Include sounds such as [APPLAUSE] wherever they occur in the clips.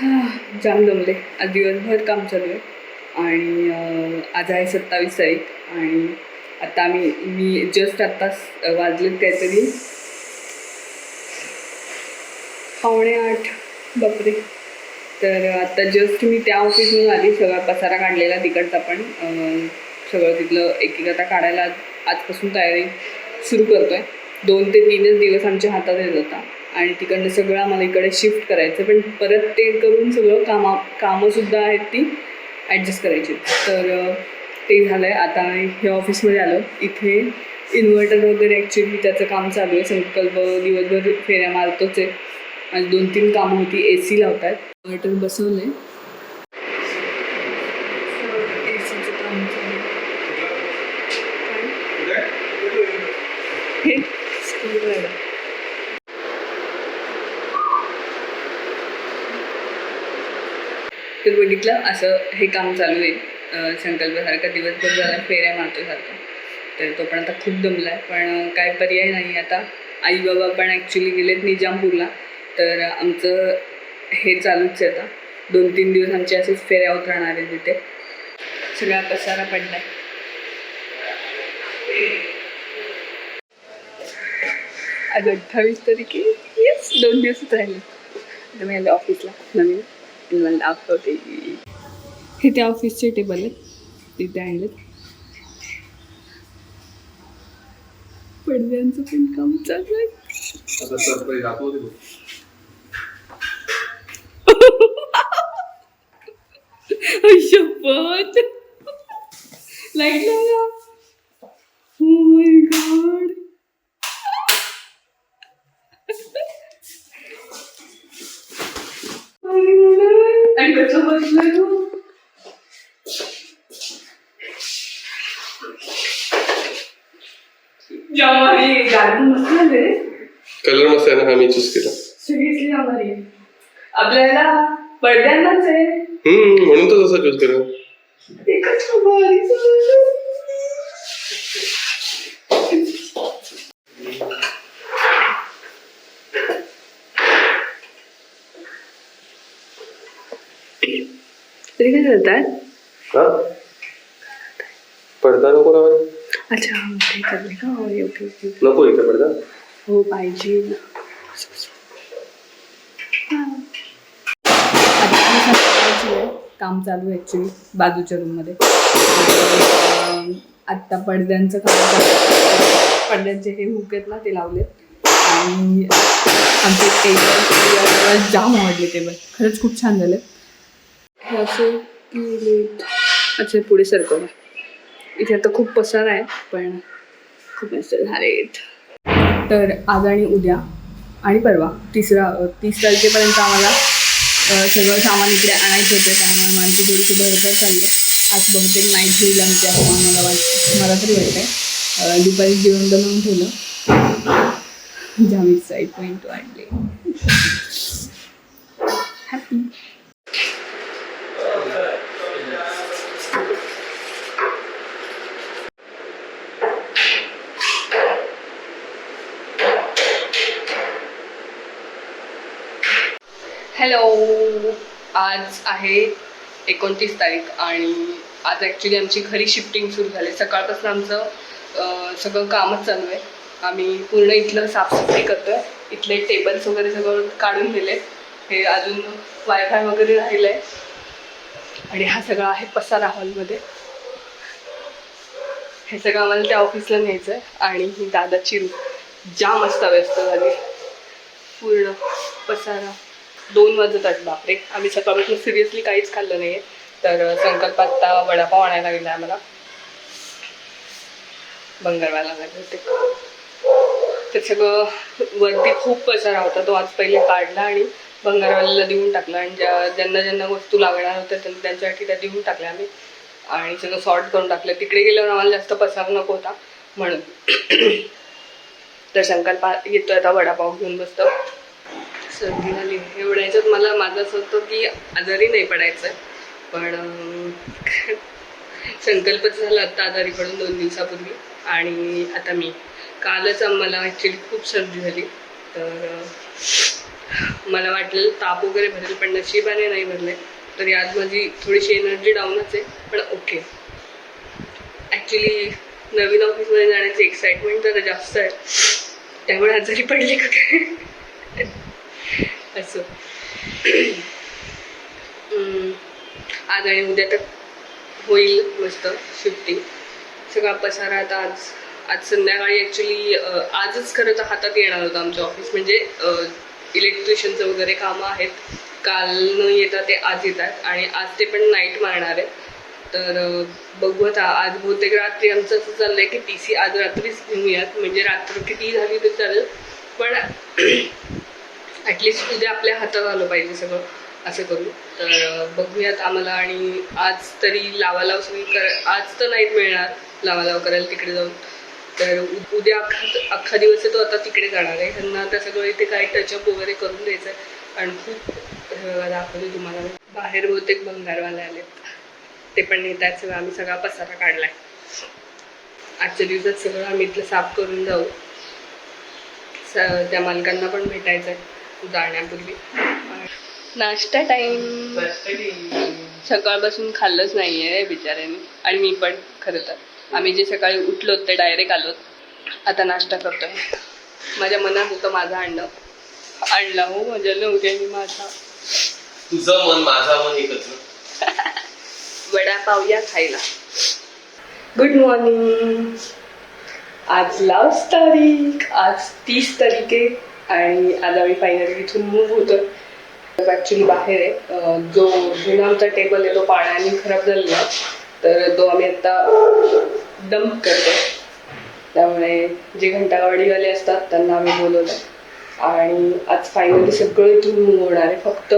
जाम जमले आज दिवसभर काम चालू आहे. आणि आज आहे सत्तावीस तारीख आणि आता आम्ही मी जस्ट आत्ताच वाजलेत काहीतरी पावणे आठ. बापरे. तर आता जस्ट मी त्या ऑफिसमधून आली सगळा पसारा काढलेला तिकडचा पण. सगळं तिथलं एक एक आता काढायला आजपासून तयारी सुरू करतो आहे दोन ते तीनच दिवस आमच्या हातात येत होता. आणि तिकडनं सगळं आम्हाला इकडे शिफ्ट करायचं. पण परत ते करून सगळं कामा कामंसुद्धा आहेत ती ॲडजस्ट करायची. तर ते झालं आहे आता हे ऑफिसमध्ये आलो. इथे इन्व्हर्टर वगैरे ॲक्च्युली त्याचं काम चालू आहे. संकल्प दिवसभर फेऱ्या मारतोच आहे. आणि दोन तीन कामं होती. ए सी लावतात इन्व्हर्टर बसवलं आहे ए सीचं काम चालू आहे. हे screwdriver. तर बघितलं असं हे काम चालू आहे संकल्पसारखा दिवसभर झाला फेऱ्या मारतो सारखा तर तो पण आता खूप दमला आहे पण काय पर्याय नाही आता. आई बाबा पण ॲक्च्युली गेलेत निजामपूरला तर आमचं हे चालूच आहे आता. दोन तीन दिवस आमचे असेच फेऱ्या होत राहणार आहे तिथे. सगळा पसारा पडलाय. आज अठ्ठावीस तारीख आहे. येस दोन दिवसच राहिले. आता मी आले ऑफिसला नवीन. मला दाखवते हे त्या ऑफिसचे टेबल आहेत. तिथे आणलेत. पडद्यांचं पण काम चालू आहे. [LAUGHS] शपथ. लाइट लावा ओ माय गॉड गार्डन मस्त झाले कलर मस्त आहे ना हा मी चूज केला. सिरियसली जामारी आपल्याला पडद्यांनाच आहे. हम्म म्हणून तर तसा चूज केला. एकच भारी झालं. तरी काय करतात हा? पडदा नको लावायला. अच्छा ते का? ओके नको इथे पडदा. हो पाहिजे. आता सकाळची आहे. काम चालू आहे ॲक्च्युली बाजूच्या रूममध्ये आत्ता पडद्यांचं काम चालू आहे. पडद्यांचे हे हुक आहेत ना ते लावलेत. आणि आमचे टेबल जाम आवडले टेबल खरंच खूप छान झाले हे असे अच्छा पुढे सरकव इथे आता खूप पसार आहे पण खूप मस्त झालेत. तर आज आणि उद्या आणि परवा तिसरा तीस तारखेपर्यंत आम्हाला सगळं सामान इकडे आणायचं होतं त्यामुळे माझी थोडीशी भरभर चालली आहे. आज बहुतेक नाईट होईल आमची असं मला वाट मला तरी वाटतंय. दुपारी जेवण बनवून ठेवलं. जामीचं एक पॉईंट वाटली हॅपी हॅलो आज आहे एकोणतीस तारीख आणि आज ॲक्च्युली आमची खरी शिफ्टिंग सुरू झाली. सकाळपासून आमचं सगळं कामच चालू आहे. आम्ही पूर्ण इथलं साफसफाई करतो आहे इथले टेबल्स वगैरे सगळं काढून दिले हे अजून वायफाय वगैरे राहिलं आहे आणि हा सगळा आहे पसारा हॉलमध्ये. हे सगळं आम्हाला त्या ऑफिसला न्यायचं आहे आणि ही दादाची रूम. जाम व्यस्त झाली. पूर्ण पसारा. दोन वाजत आहेत बापरे. आम्ही सकाळपासून सिरियसली काहीच खाल्लं नाही तर संकल्प आत्ता वडापाव आणायला गेला आम्हाला. बंगारवाला लागले होते ते सगळं वरती खूप पसारा होता. तो आज पहिले काढला आणि बंगारवाल्याला देऊन टाकला. आणि ज्या ज्यांना ज्यांना वस्तू लागणार होत्या त्यांना त्यांच्यासाठी त्या देऊन टाकल्या आम्ही. आणि सगळं सॉर्ट करून टाकलं. तिकडे गेल्यावर आम्हाला जास्त पसार नको होता. म्हणून. तर संकल्प येतोय आता वडापाव घेऊन बसतो. झाली एवढ्या याच्यात मला माझं असं होतं की आजारी नाही पडायचं. पण अं, संकल्पच झाला आत्ता आजारी पडून दोन दिवसापूर्वी. आणि आता मी कालच आम्हाला ॲक्च्युली खूप सर्दी झाली. तर मला वाटलं ताप वगैरे भरेल पण नशिबाने नाही भरले तरी आज माझी थोडीशी एनर्जी डाऊनच आहे पण ओके ॲक्च्युली नवीन ऑफिसमध्ये जाण्याची एक्साइटमेंट जरा जास्त आहे. त्यामुळे आजारी पडली का काय असं. आज आणि उद्या तर होईल मस्त शिफ्टिंग सगळा पसारा आता आज आज संध्याकाळी ॲक्च्युली आजच खरं तर हातात येणार होतं आमचं ऑफिस म्हणजे इलेक्ट्रिशियनचं वगैरे कामं आहेत. काल न येता ते आज येतात आणि आज ते पण नाईट मारणार आहे तर बघू आता. आज बहुतेक रात्री आमचं असं चाललं आहे की टी सी आज रात्रीच घेऊयात. म्हणजे रात्र किती झाली तरी चालेल. पण ॲटलिस्ट उद्या आपल्या हातात आलं पाहिजे सगळं असं करू. तर बघूयात आम्हाला आणि आज तरी लावालाव सगळी कर आज तर नाहीत मिळणार लावालाव करायला तिकडे जाऊन. तर उ- उद्या अख्खा अख्खा दिवस आहे तो आता तिकडे जाणार आहे. त्यांना आता सगळं इथे काही टचअप वगैरे करून द्यायचं आहे. आणि खूप दाखवते तुम्हाला बाहेर बहुतेक भंगारवाले आलेत. ते पण नेतात सगळं. आम्ही सगळा पसारा काढलाय. आजच्या दिवसात सगळं आम्ही इथलं साफ करून जाऊ. स- त्या मालकांना पण भेटायचं आहे जाण्यापूर्वी नाश्ता टाइम सकाळपासून खाल्लंच नाही आहे बिचाऱ्यांनी. आणि मी पण खरं तर. आम्ही जे सकाळी उठलो ते डायरेक्ट आलो. आता नाश्ता करतोय. माझ्या मनात होतं माझा आणलं आणला हो माझ्या नवऱ्याने माझा. तुझं मन माझा मन एकच. ना वडापाव या खायला. गुड मॉर्निंग आज लास्ट तारीख. आज तीस तारीख आहे. आणि आज आम्ही फायनली इथून मूव्ह होतो ॲक्च्युली बाहेर आहे. जो जुना आमचा टेबल आहे तो पाण्याने खराब झालेला तर तो आम्ही आता डंप करतो त्यामुळे जे घंटागाडीवाले असतात त्यांना आम्ही बोलवलं आणि आज फायनली सगळं इथून मूव्ह होणार आहे. फक्त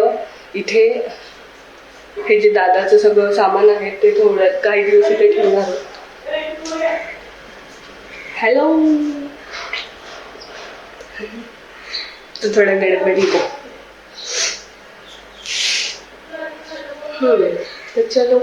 इथे हे जे दादाचं सगळं सामान आहे ते थोड्यात काही दिवस इथे ठेवणार आहोत हॅलो तू थोड्या वेळ आहे. हम्म, तर चलो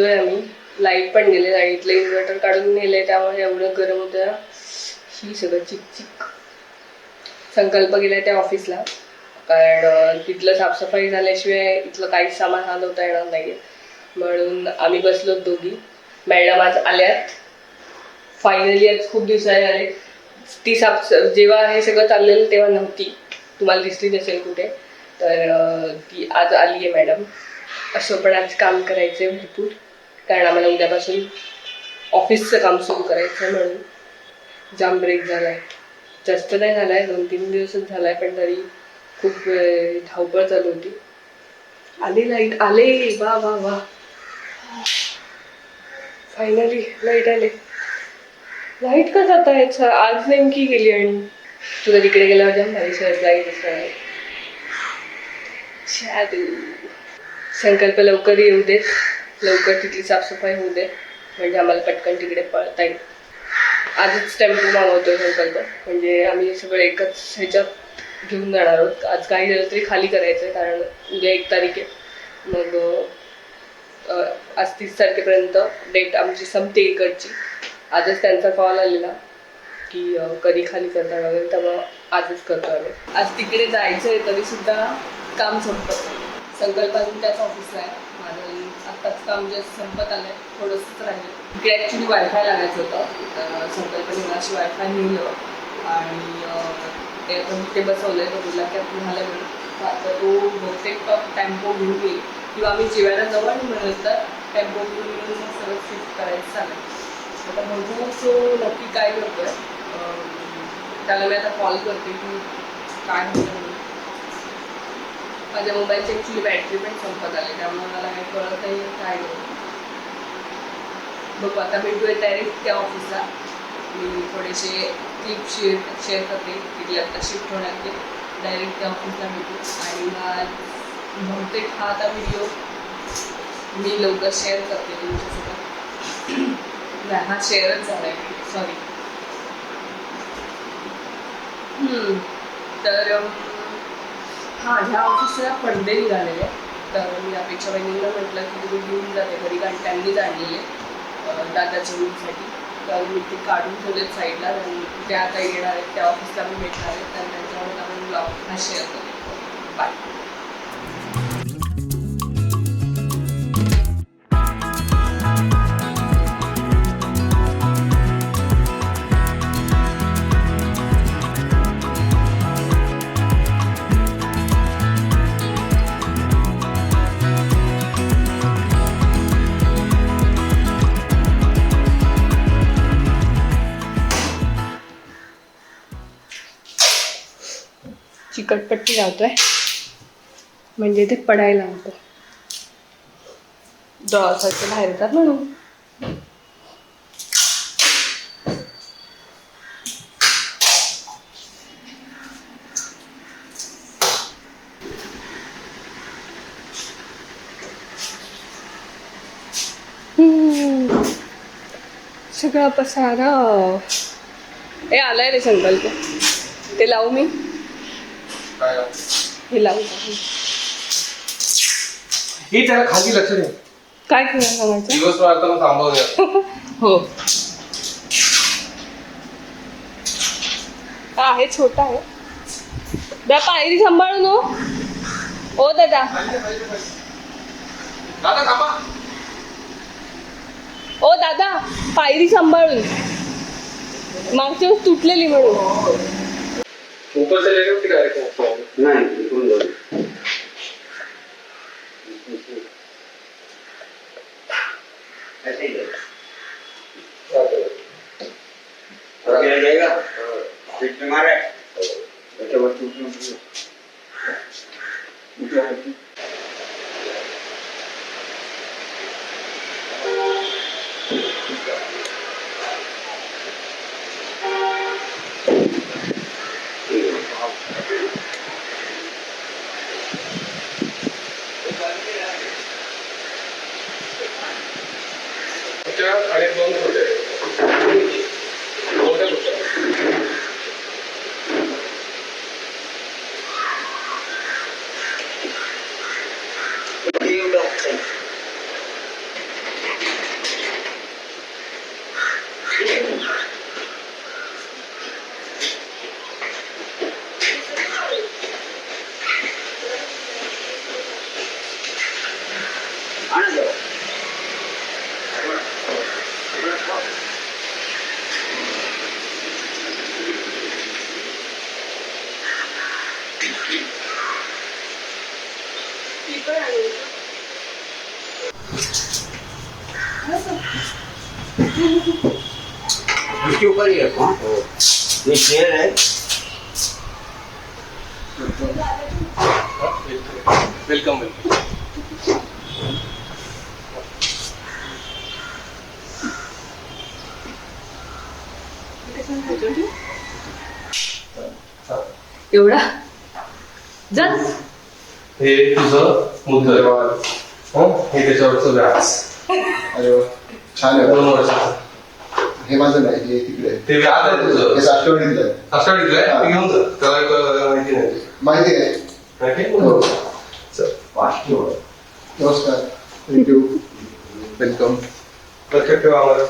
आहे आम्ही. लाइट पण गेले लाईटला इन्व्हर्टर काढून नेले त्यामुळे एवढं गरम होतं. ही सगळं चिकचिक. संकल्प गेलाय त्या ऑफिसला कारण तिथलं साफसफाई झाल्याशिवाय इथलं काहीच सामान हलवता येणार नाहीये. म्हणून आम्ही बसलो दोघी. मॅडम आज आल्यात. फायनली आज खूप दिवसाने आले. ती साफ जेव्हा हे सगळं चाललेलं तेव्हा नव्हती. तुम्हाला दिसली नसेल कुठे. तर ती आज आली आहे मॅडम. असं पण आज काम करायचं आहे भरपूर. कारण आम्हाला उद्यापासून ऑफिसचं काम सुरू करायचं आहे म्हणून. जाम ब्रेक झाला आहे जास्त नाही झाला आहे दोन तीन दिवसच झाला आहे पण तरी खूप वेळ धावपळ चालू होती. आली लाइट आले. वा वा वा. फायनली लाइट आले. लाइट का जात आहे आज नेमकी गेली आणि तुला तिकडे गेल्यावर जाम भारी सहज जाईल असं शादू संकल्प लवकर येऊ देत लवकर तिथली साफसफाई होऊ दे. म्हणजे आम्हाला पटकन तिकडे पळता येईल. आजच टेम्पो मागवतोय संकल्प म्हणजे आम्ही सगळं एकच ह्याच्यात घेऊन जाणार आहोत. आज काही झालं तरी खाली करायचं आहे कारण उद्या एक तारीख आहे मग आज तीस तारखेपर्यंत डेट आमची संपते इकडची. आजच त्यांचा कॉल आलेला की कधी खाली करता वगैरे त्यामुळं आजच करतो आम्ही आज तिकडे जायचं आहे तरी सुद्धा काम संपत संकल्पातून संकल्प त्याच ऑफिसला आहे. आत्ताच काम जे म्हणजे संपत आलंय थोडंसंच राहिलं. इकडे ॲक्च्युली वायफाय लागायचं होतं. तर संकल्पने अशी वायफाय नेलं. आणि ते आता ते बसवलंय आहे बोलला की आपण मला म्हणून आता तो बहुतेक टेम्पो घेऊन येईल. किंवा आम्ही जेवायला जाऊ आणि म्हणलं तर टेम्पो घेऊन येऊन मग सगळं शिफ्ट करायचं चालेल आता बघू तो नक्की काय करतोय त्याला मी आता कॉल करते की काय होतं. माझ्या मोबाईलची ॲक्च्युली बॅटरी पण संपत आली त्यामुळे मला काही कळतही काय बघू आता भेटूया डायरेक्ट त्या ऑफिसला मी थोडेसे क्लिप शेअर शेअर करते तिथे आता शिफ्ट होण्यात डायरेक्ट त्या ऑफिसला भेटू. आणि मग बहुतेक हा आता व्हिडिओ मी लवकर शेअर करते तुमच्यासोबत. नाही हा शेअरच झाला आहे. सॉरी तर हां ह्या ऑफिसला पडदे निघालेले तर मी अपेक्षा बहिणींना म्हटलं की तुम्ही घेऊन जाते घरी कारण त्यांनीच आणलेले दादाच्या रूमसाठी. तर मी ते काढून ठेवलेत साईडला आणि त्या आता येणार आहेत त्या ऑफिसला मी भेटणार आहेत तर त्यांच्यावर आपण ब्लॉग हा शेअर करेल बाय चिकटपट्टी लावतोय. म्हणजे ते पडायला होतं डॉसाचे बाहेर येतात म्हणून. सगळा पसारा. ए आलाय रे संकल्प. ते लावू मी. हे लावू? हे त्याला खाली लक्ष काय खेळ सांगायचं दिवस वाढताना थांबवूया. हो. आहे छोटा आहे. दा पायरी सांभाळून हो. ओ दादा. दादा थांबा. ओ दादा पायरी सांभाळून. मागच्या वेळेस तुटलेली म्हणून. ऊपर चले गए डायरेक्ट नाही ऐसे ही. और क्या जाएगा में मारे बच्चे बच्चे उसमें आणि दोन इसके ऊपर ही रखो हाँ। ये शेर है। Welcome welcome. एवढा? जा हे तुझं मुद्दल. हो? हे त्याच्यावरचं व्याज अरे वा. छान आहे. दोन वर्षाचं हे माझं नाही हे तिकडे. ते व्याज आहे हे साठवणीतलं आहे. ते घेऊन जा. त्याला एक माहिती नाही. माहिती आहे? हो. चल. नमस्कार. थँक्यू वेलकम लक्षात ठेवा आम्हाला